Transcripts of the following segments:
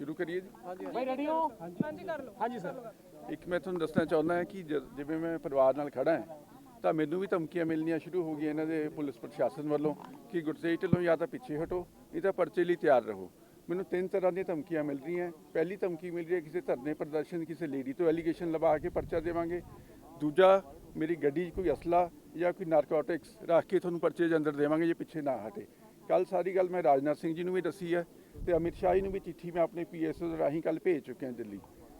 ਸ਼ੁਰੂ ਕਰੀਏ ਜੀ? ਭਾਈ ਰੈਡੀ ਹੋ? ਹਾਂਜੀ। ਕਰ ਲਓ। ਹਾਂਜੀ ਸਰ ਇੱਕ ਮੈਂ ਤੁਹਾਨੂੰ ਦੱਸਣਾ ਚਾਹੁੰਦਾ ਹਾਂ ਕਿ ਜ- ਜਿਵੇਂ ਮੈਂ ਪਰਿਵਾਰ ਨਾਲ ਖੜਾ ਹਾਂ ਤਾਂ ਮੈਨੂੰ ਵੀ ਧਮਕੀਆਂ ਮਿਲਣੀਆਂ ਸ਼ੁਰੂ ਹੋ ਗਈਆਂ ਇਹਨਾਂ ਦੇ ਪੁਲਿਸ ਪ੍ਰਸ਼ਾਸਨ ਵੱਲੋਂ ਕਿ ਗੁਰਤੇਜ ਢਿੱਲੋਂ ਜਾਂ ਤਾਂ ਪਿੱਛੇ ਹਟੋ ਨਹੀਂ ਤਾਂ ਪਰਚੇ ਲਈ ਤਿਆਰ ਰਹੋ। ਮੈਨੂੰ ਤਿੰਨ ਤਰ੍ਹਾਂ ਦੀਆਂ ਧਮਕੀਆਂ ਮਿਲ ਰਹੀਆਂ ਪਹਿਲੀ ਧਮਕੀ ਮਿਲ ਰਹੀ ਹੈ ਕਿਸੇ ਧਰਨੇ ਪ੍ਰਦਰਸ਼ਨ ਕਿਸੇ ਲੇਡੀ ਤੋਂ ਐਲੀਗੇਸ਼ਨ ਲਵਾ ਕੇ ਪਰਚਾ ਦੇਵਾਂਗੇ। ਦੂਜਾ ਮੇਰੀ ਗੱਡੀ 'ਚ ਕੋਈ ਅਸਲਾ ਜਾਂ ਕੋਈ ਨਾਰਕੋਟਿਕਸ ਰੱਖ ਕੇ ਤੁਹਾਨੂੰ ਪਰਚੇ ਦੇ ਅੰਦਰ ਦੇਵਾਂਗੇ ਜੇ ਪਿੱਛੇ ਨਾ ਹਟੇ। ਕੱਲ ਸਾਰੀ ਗੱਲ ਮੈਂ ਰਾਜਨਾਥ ਸਿੰਘ ਜੀ ਨੂੰ ਵੀ ਦੱਸੀ ਹੈ ਤੇ ਅਮਿਤ ਸ਼ਾਹ ਜੀ ਨੂੰ ਵੀ ਚਿੱਠੀ ਮੈਂ ਆਪਣੇ ਪੀਐਸਓ ਦੇ ਰਾਹੀਂ ਕੱਲ ਭੇਜ ਚੁੱਕਿਆ ਦਿੱਲੀ।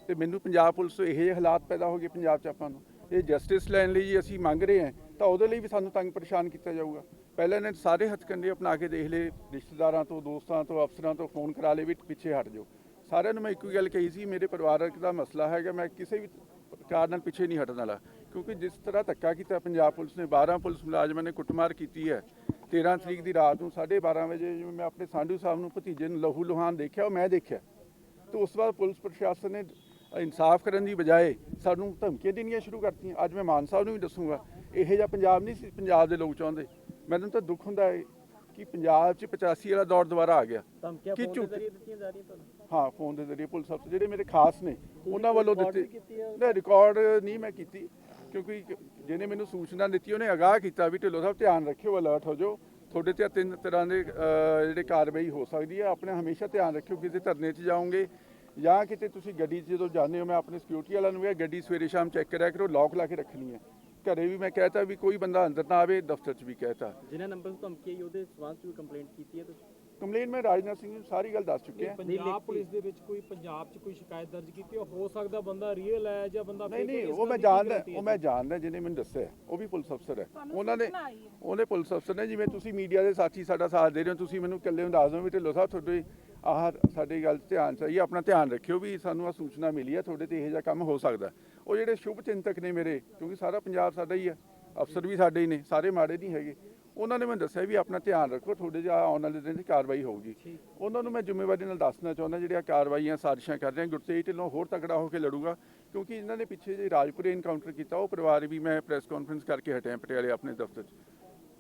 ਤੇ ਮੈਨੂੰ ਪੰਜਾਬ ਪੁਲਿਸ ਤੋਂ ਇਹੋ ਜਿਹੇ ਹਾਲਾਤ ਪੈਦਾ ਹੋ ਗਏ ਪੰਜਾਬ 'ਚ ਆਪਾਂ ਨੂੰ। ਇਹ ਜਸਟਿਸ ਲੈਣ ਲਈ ਜੀ ਅਸੀਂ ਮੰਗ ਰਹੇ ਹਾਂ, ਤਾਂ ਉਹਦੇ ਲਈ ਵੀ ਸਾਨੂੰ ਤੰਗ ਪਰੇਸ਼ਾਨ ਕੀਤਾ ਜਾਊਗਾ। ਪਹਿਲਾਂ ਇਹਨਾਂ ਨੇ ਸਾਰੇ ਹੱਥਕੰਡੇ ਅਪਣਾ ਕੇ ਦੇਖ ਲਏ, ਰਿਸ਼ਤੇਦਾਰਾਂ ਤੋਂ, ਦੋਸਤਾਂ ਤੋਂ, ਅਫਸਰਾਂ ਤੋਂ ਫੋਨ ਕਰਾ ਲਏ ਵੀ ਪਿੱਛੇ ਹਟ ਜਾਓ। ਸਾਰਿਆਂ ਨੂੰ ਮੈਂ ਇੱਕੋ ਹੀ ਗੱਲ ਕਹੀ ਸੀ, ਮੇਰੇ ਪਰਿਵਾਰਕ ਦਾ ਮਸਲਾ ਹੈਗਾ, ਮੈਂ ਕਿਸੇ ਵੀ ਪ੍ਰਕਾਰ ਨਾਲ ਪਿੱਛੇ ਨਹੀਂ ਹਟਣ ਵਾਲਾ। ਕਿਉਂਕਿ ਜਿਸ ਤਰ੍ਹਾਂ ਧੱਕਾ ਕੀਤਾ ਪੰਜਾਬ ਪੁਲਿਸ ਨੇ 12 ਪੁਲਿਸ ਮੁਲਾਜ਼ਮਾਂ ਨੇ ਕੁੱਟਮਾਰ ਕੀਤੀ ਹੈ 13 ਤਰੀਕ ਦੀ ਰਾਤ ਨੂੰ 12:30 ਵਜੇ ਜਿਵੇਂ ਮੈਂ ਆਪਣੇ ਸਾਂਢੂ ਸਾਹਿਬ ਨੂੰ ਭਤੀਜੇ ਨੂੰ ਲਹੂ ਲੁਹਾਨ ਦੇਖਿਆ ਉਹ ਮੈਂ ਦੇਖਿਆ। ਤੇ ਉਸ ਬਾਅਦ ਪੁਲਿਸ ਪ੍ਰਸ਼ਾਸਨ ਨੇ ਇਨਸਾਫ ਕਰਨ ਦੀ ਬਜਾਏ ਸਾਨੂੰ ਧਮਕੀਆਂ ਦੇਣੀਆਂ ਸ਼ੁਰੂ ਕਰਤੀਆਂ। ਅੱਜ ਮੈਂ ਮਾਨ ਸਾਹਿਬ ਨੂੰ ਵੀ ਦੱਸੂਗਾ ਇਹੋ ਜਿਹਾ ਪੰਜਾਬ ਨਹੀਂ ਸੀ ਪੰਜਾਬ ਦੇ ਲੋਕ ਚਾਹੁੰਦੇ। ਮੈਨੂੰ ਤਾਂ ਦੁੱਖ ਹੁੰਦਾ ਹੈ ਕਿ ਪੰਜਾਬ 'ਚ 85 ਵਾਲਾ ਦੌਰ ਦੁਬਾਰਾ ਆ ਗਿਆ। ਕੀ ਝੂਠ- ਹਾਂ ਫੋਨ ਦੇ ਜ਼ਰੀਏ ਪੁਲਿਸ ਅਫਸਰ ਜਿਹੜੇ ਮੇਰੇ ਖਾਸ ਨੇ ਉਹਨਾਂ ਵੱਲੋਂ ਦਿੱਤੇ? ਨਹੀਂ ਰਿਕਾਰਡ ਨਹੀਂ ਮੈਂ ਕੀਤੀ। ਕਿਉਂਕਿ ਜਿਹਨੇ ਮੈਨੂੰ ਸੂਚਨਾ ਦਿੱਤੀ ਉਹਨੇ ਅਗਾਹ ਕੀਤਾ ਵੀ ਢਿੱਲੋਂ ਸਾਹਿਬ ਧਿਆਨ ਰੱਖਿਓ ਅਲਰਟ ਹੋ ਜਾਓ। ਤੁਹਾਡੇ ਤੇ ਤਿੰਨ ਤਰ੍ਹਾਂ ਦੇ ਜਿਹੜੇ ਕਾਰਵਾਈ ਹੋ ਸਕਦੀ ਹੈ। ਆਪਣੇ ਹਮੇਸ਼ਾ ਧਿਆਨ ਰੱਖਿਓ ਕਿਤੇ ਧਰਨੇ 'ਚ ਜਾਓਗੇ ਜਾਂ ਕਿਤੇ ਤੁਸੀਂ ਗੱਡੀ 'ਚ ਜਦੋਂ ਜਾਂਦੇ ਹੋ ਮੈਂ ਆਪਣੇ ਸਿਕਿਉਰਿਟੀ ਵਾਲਿਆਂ ਨੂੰ ਵੀ ਕਿਹਾ, ਗੱਡੀ ਸਵੇਰੇ ਸ਼ਾਮ ਚੈੱਕ ਕਰਿਆ ਕਰੋ ਲੌਕ ਲਾ ਕੇ ਰੱਖਣੀ ਹੈ। ਘਰੇ ਵੀ ਮੈਂ ਕਹਿਤਾ ਵੀ ਕੋਈ ਬੰਦਾ ਅੰਦਰ ਨਾ ਆਵੇ ਦਫ਼ਤਰ 'ਚ ਵੀ ਕਹਿਤਾ। ਜਿਨ੍ਹਾਂ ਨੰਬਰ ਤੋਂ ਧਮਕੀ ਆਈ ਉਹਦੇ ਸਬੰਧ ਚ ਵੀ ਕੰਪਲੇਂਟ ਕੀਤੀ ਹੈ ਤੁਸੀਂ? ਕੰਪਲੇਨ ਮੈਂ ਰਾਜਨਾਥ ਸਿੰਘ ਨੂੰ ਸਾਰੀ ਗੱਲ ਦੱਸ ਚੁੱਕਿਆ। ਪੰਜਾਬ ਪੁਲਿਸ ਦੇ ਵਿੱਚ ਕੋਈ ਪੰਜਾਬ 'ਚ ਕੋਈ ਸ਼ਿਕਾਇਤ ਦਰਜ ਕੀਤੀ ਹੈ ਸਕਦਾ ਬੰਦਾ ਰੀਅਲ ਹੈ ਜਾਂ ਬੰਦਾ ਨਹੀਂ ਨਹੀਂ ਉਹ ਮੈਂ ਜਾਣਦਾ ਉਹ ਮੈਂ ਜਾਣਦਾ ਜਿਹਨੇ ਮੈਨੂੰ ਦੱਸਿਆ ਉਹ ਵੀ ਪੁਲਿਸ ਅਫਸਰ ਹੈ। ਉਹਨਾਂ ਨੇ। ਉਹਨੇ ਪੁਲਿਸ ਅਫਸਰ ਨੇ ਜਿਵੇਂ ਤੁਸੀਂ ਮੀਡੀਆ ਦੇ ਸਾਥੀ ਸਾਡਾ ਸਾਥ ਦੇ ਰਹੇ ਹੋ ਤੁਸੀਂ ਮੈਨੂੰ ਇਕੱਲੇ ਨੂੰ ਦੱਸ ਦਿਓ ਵੀ ਢਿੱਲੋਂ ਸਾਹਿਬ ਤੁਹਾਡੇ ਆਹ ਸਾਡੀ ਗੱਲ 'ਚ ਧਿਆਨ ਚਾਹੀਏ ਆਪਣਾ ਧਿਆਨ ਰੱਖਿਓ ਵੀ ਸਾਨੂੰ ਆ ਸੂਚਨਾ ਮਿਲੀ ਹੈ ਤੁਹਾਡੇ ਤੇ ਇਹੋ ਜਿਹਾ ਕੰਮ ਹੋ ਸਕਦਾ ਉਹ ਜਿਹੜੇ ਸ਼ੁਭ ਚਿੰਤਕ ਨੇ ਮੇਰੇ ਕਿਉਂਕਿ ਸਾਰਾ ਪੰਜਾਬ ਸਾਡਾ ਹੀ ਹੈ ਅਫਸਰ ਵੀ ਸਾਡੇ ਹੀ ਨੇ ਸਾਰੇ ਮਾੜੇ ਨਹੀਂ ਹੈਗੇ। ਉਹਨਾਂ ਨੇ ਮੈਨੂੰ ਦੱਸਿਆ ਵੀ ਆਪਣਾ ਧਿਆਨ ਰੱਖੋ ਤੁਹਾਡੇ ਜਿਹਾ ਆਉਣ ਵਾਲੇ ਦਿਨ 'ਚ ਕਾਰਵਾਈ ਹੋਊਗੀ। ਉਹਨਾਂ ਨੂੰ ਮੈਂ ਜ਼ਿੰਮੇਵਾਰੀ ਨਾਲ ਦੱਸਣਾ ਚਾਹੁੰਦਾ ਜਿਹੜੀਆਂ ਕਾਰਵਾਈਆਂ ਸਾਜ਼ਿਸ਼ਾਂ ਕਰ ਰਹੇ ਗੁਰਤੇਜ ਢਿੱਲੋਂ ਹੋਰ ਤਕੜਾ ਹੋ ਕੇ ਲੜੂਗਾ ਕਿਉਂਕਿ ਇਹਨਾਂ ਨੇ ਪਿੱਛੇ ਜੇ ਰਾਜਪੁਰੇ ਇਨਕਾਊਂਟਰ ਕੀਤਾ ਉਹ ਪਰਿਵਾਰ ਵੀ ਮੈਂ ਪ੍ਰੈਸ ਕਾਨਫਰੰਸ ਕਰਕੇ ਹਟਿਆ ਪਟਿਆਲੇ ਆਪਣੇ ਦਫ਼ਤਰ 'ਚ।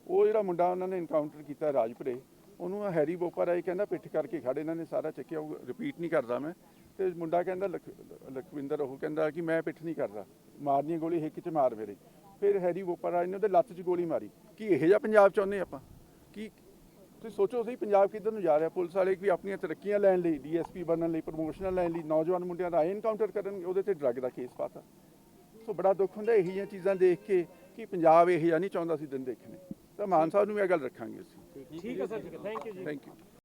ਉਹ ਜਿਹੜਾ ਮੁੰਡਾ ਉਹਨਾਂ ਨੇ ਇਨਕਾਊਂਟਰ ਕੀਤਾ ਰਾਜਪੁਰੇ ਉਹਨੂੰ ਹੈਰੀ ਬੋਪਰ ਆਈ ਕਹਿੰਦਾ ਪਿੱਠ ਕਰਕੇ ਖੜੇ ਇਹਨਾਂ ਨੇ ਸਾਰਾ ਚੱਕਿਆ ਉਹ ਰਿਪੀਟ ਨਹੀਂ ਕਰਦਾ ਮੈਂ। ਤੇ ਮੁੰਡਾ ਕਹਿੰਦਾ ਲਖ- ਲਖਵਿੰਦਰ ਉਹ ਕਹਿੰਦਾ ਕਿ ਮੈਂ ਪਿੱਠ ਨਹੀਂ ਕਰਦਾ ਮਾਰਨੀ ਗੋਲੀ ਹਿੱਕ 'ਚ ਮਾਰ ਮੇਰੇ। ਫਿਰ ਹੈਰੀ ਆਈ ਨੇ ਉਹਦੇ ਲੱਤ 'ਚ ਗੋਲੀ ਮਾਰੀ। ਕੀ ਇਹੋ ਜਿਹਾ ਪੰਜਾਬ ਚਾਹੁੰਦੇ ਆਪਾਂ? ਕੀ ਤੁਸੀਂ ਸੋਚੋ ਸਹੀ ਪੰਜਾਬ ਕਿੱਧਰ ਨੂੰ ਜਾ ਰਿਹਾ ਪੁਲਿਸ ਵਾਲੇ ਵੀ ਆਪਣੀਆਂ ਤਰੱਕੀਆਂ ਲੈਣ ਲਈ ਡੀਐਸਪੀ ਬਣਨ ਲਈ ਪ੍ਰਮੋਸ਼ਨਾਂ ਲੈਣ ਲਈ ਨੌਜਵਾਨ ਮੁੰਡਿਆਂ ਦਾ ਐਨਕਾਊਂਟਰ ਕਰਨ ਉਹਦੇ ਤੇ ਡਰੱਗ ਦਾ ਕੇਸ ਪਾਤਾ। ਸੋ ਬੜਾ ਦੁੱਖ ਹੁੰਦਾ ਇਹੋ ਜਿਹੀਆਂ ਚੀਜ਼ਾਂ ਦੇਖ ਕੇ ਕਿ ਪੰਜਾਬ ਇਹੋ ਜਿਹਾ ਨਹੀਂ ਚਾਹੁੰਦਾ ਸੀ ਦਿਨ ਦੇਖਣੇ। ਤਾਂ ਮਾਨ ਸਾਹਿਬ ਨੂੰ ਵੀ ਇਹ ਗੱਲ ਰੱਖਾਂਗੇ ਅਸੀਂ। ਠੀਕ ਹੈ ਸਰ ਠੀਕ ਹੈ ਥੈਂਕ ਯੂ ਜੀ। Thank you